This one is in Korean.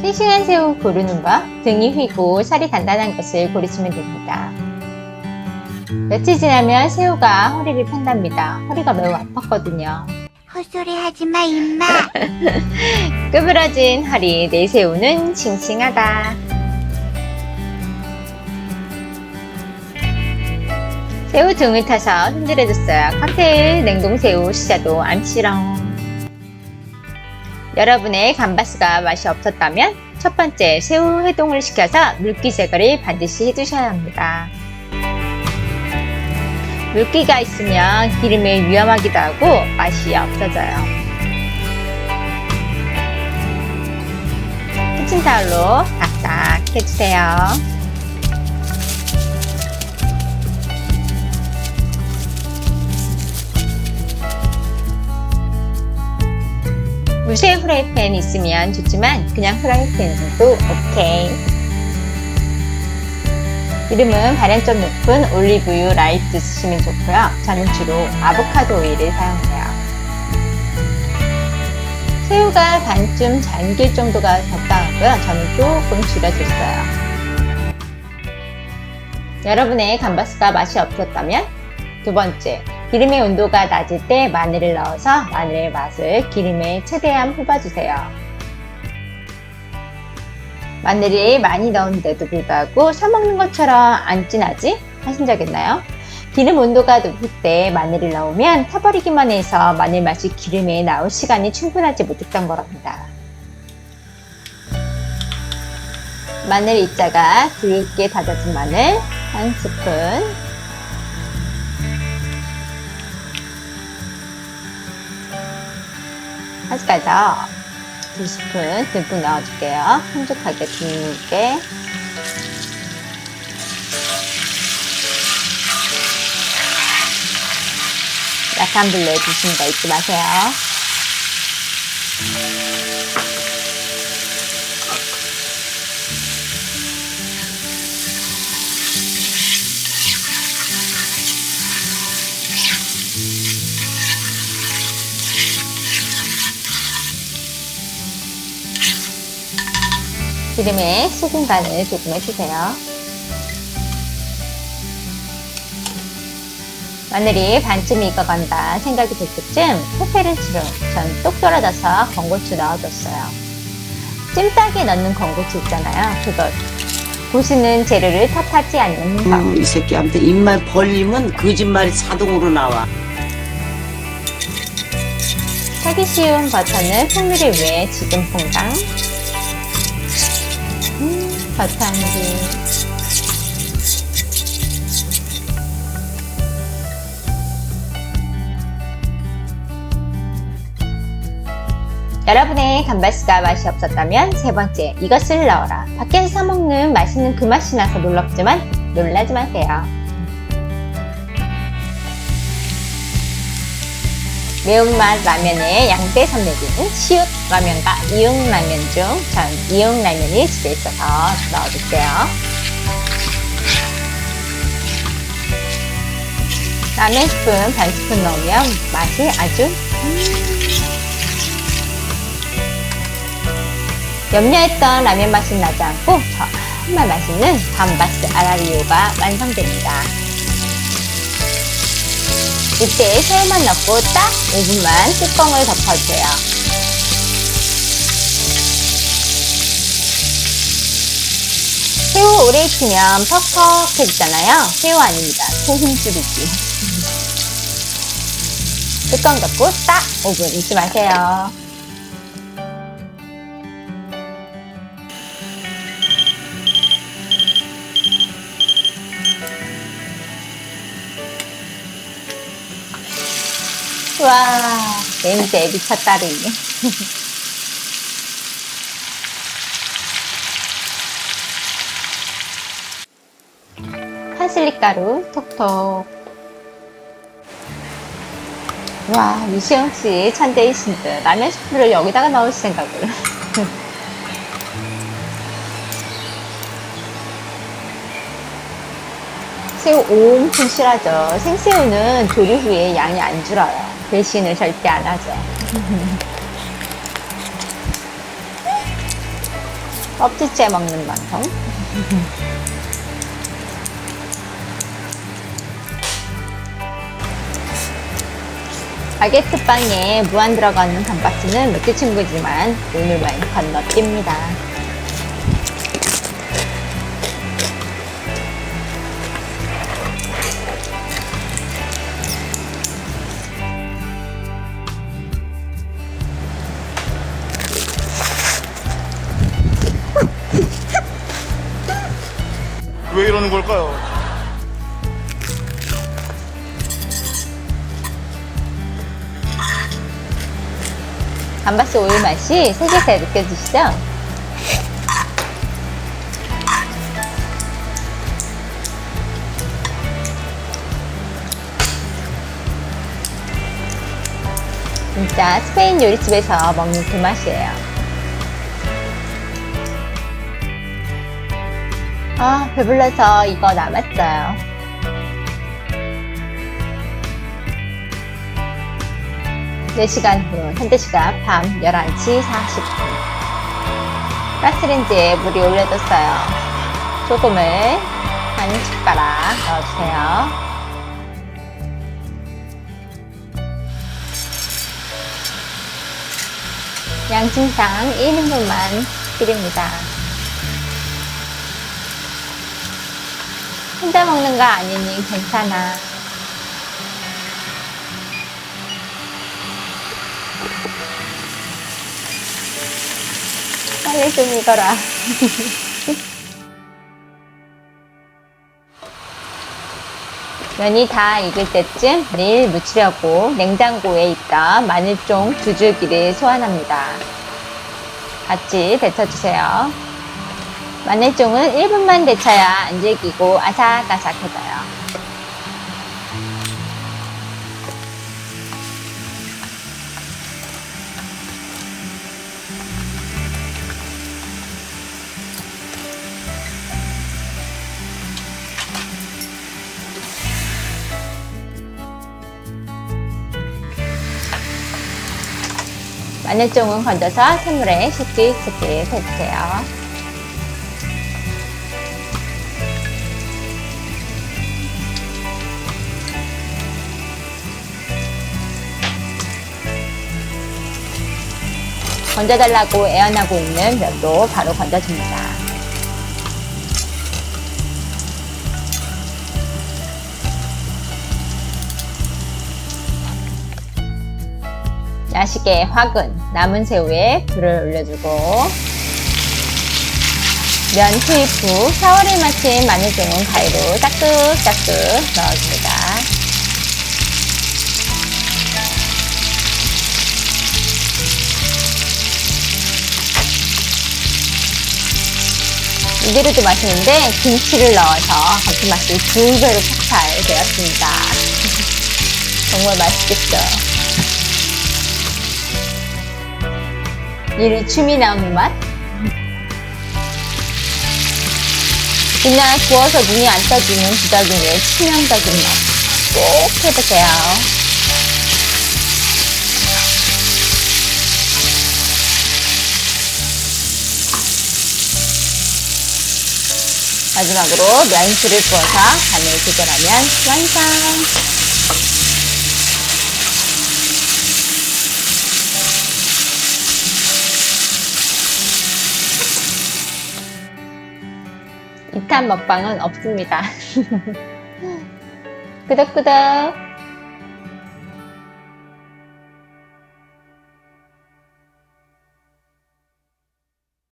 싱싱한 새우 고르는 법, 등이 휘고 살이 단단한 것을 고르시면 됩니다. 며칠 지나면 새우가 허리를 편답니다. 허리가 매우 아팠거든요. 헛소리 하지 마, 임마. 끄부러진 허리 내 새우는 싱싱하다. 새우 등을 타서 손질해줬어요. 칵테일 냉동새우 시자도 암시렁. 여러분의 감바스가 맛이 없었다면 첫 번째 새우 해동을 시켜서 물기 제거를 반드시 해주셔야 합니다. 물기가 있으면 기름에 위험하기도 하고 맛이 없어져요. 키친타올로 딱딱 해주세요. 무쇠 후라이팬 있으면 좋지만 그냥 후라이팬도 오케이. 기름은 발연점 높은 올리브유 라이트 쓰시면 좋고요. 저는 주로 아보카도 오일을 사용해요. 새우가 반쯤 잠길 정도가 적당하고요. 저는 조금 줄여줬어요. 여러분의 감바스가 맛이 없었다면 두 번째, 기름의 온도가 낮을 때 마늘을 넣어서 마늘의 맛을 기름에 최대한 뽑아주세요. 마늘이 많이 넣었는데도 불구하고 사먹는 것처럼 안 진하지? 하신 적 있나요? 기름 온도가 높을 때 마늘을 넣으면 타버리기만 해서 마늘 맛이 기름에 나올 시간이 충분하지 못했던 거랍니다. 마늘 입자가 굵게 다져진 마늘 한 스푼 아직까지요. 두 스푼 듬뿍 넣어줄게요. 큼직하게 둥글게. 약한 불로 해주시는 거 잊지 마세요. 기름에 소금 간을 조금 해주세요. 마늘이 반쯤 익어간다 생각이 들 때쯤 페페른치로 전 똑 떨어져서 건고추 넣어줬어요. 찜닭에 넣는 건고추 있잖아요. 그것 보시는 재료를 탓하지 않는 법. 음, 이 새끼한테 입만 벌리면 거짓말이 자동으로 나와. 타기 쉬운 버터는 풍미를 위해 지금 퐁당. 향기. 여러분의 감바스가 맛이 없었다면 세 번째 이것을 넣어라. 밖에서 사 먹는 맛있는 그 맛이 나서 놀랍지만 놀라지 마세요. 매운맛 라면의 양대 산맥인 시읒 라면과 이응 라면 중 전 이응 라면이 집에 있어서 넣어줄게요. 라면 스푼 반 스푼 넣으면 맛이 아주 음. 염려했던 라면 맛은 나지 않고 정말 맛있는 감바스 아라리오가 완성됩니다. 이때 새우만 넣고 딱 5분만 뚜껑을 덮어주세요. 새우 오래 익히면 퍽퍽해지잖아요. 새우 아닙니다. 소금줄이지. 뚜껑 덮고 딱 5분 잊지 마세요. 와, 냄새 미쳤다리. 파슬리 가루 톡톡. 와, 유시영 씨듯 라면 스프를 여기다가 넣을 생각을. 새우 엄청 실하죠. 생새우는 조리 후에 양이 안 줄어요. 배신을 절대 안 하죠. 껍질째 먹는 방송. 바게트 빵에 무한 들어가는 감바스는 롯데 친구지만 오늘만 건너뜁니다. 왜 이러는 걸까요? 감바스 오일 맛이 세게세 느껴지시죠? 진짜 스페인 요리집에서 먹는 그 맛이에요. 아, 배불러서 이거 남았어요. 네시간 후, 현재 시각 밤 11시 40분. 가스레인지에 물이 올려졌어요. 소금을 한 숟가락 넣어주세요. 양심상 1인분만 끓입니다. 혼자 먹는 거 아니니 괜찮아. 빨리 좀 익어라. 면이 다 익을 때쯤 내일 무치려고 냉장고에 있던 마늘종 두 줄기를 소환합니다. 같이 데쳐주세요. 마늘종은 1분만 데쳐야 안 질기고 아삭아삭해져요. 마늘종은 건져서 찬물에 씻기씻기 해주세요. 건져달라고 애원하고 있는 면도 바로 건져줍니다. 야식의 화근 남은 새우에 불을 올려주고 면 투입 후 샤워를 마친 마늘종은 가위로 따끔따끔 넣어줍니다. 이대로도 맛있는데 김치를 넣어서 감칠맛이 두 배로 폭발되었습니다. 정말 맛있겠죠? 일춤이 나오는 맛? 그냥 구워서 눈이 안 떠지는 부작용의 치명적인 맛. 꼭 해보세요. 마지막으로 면수를 부어서 간을 조절하면 완성! 이탄 먹방은 없습니다. 구독구독!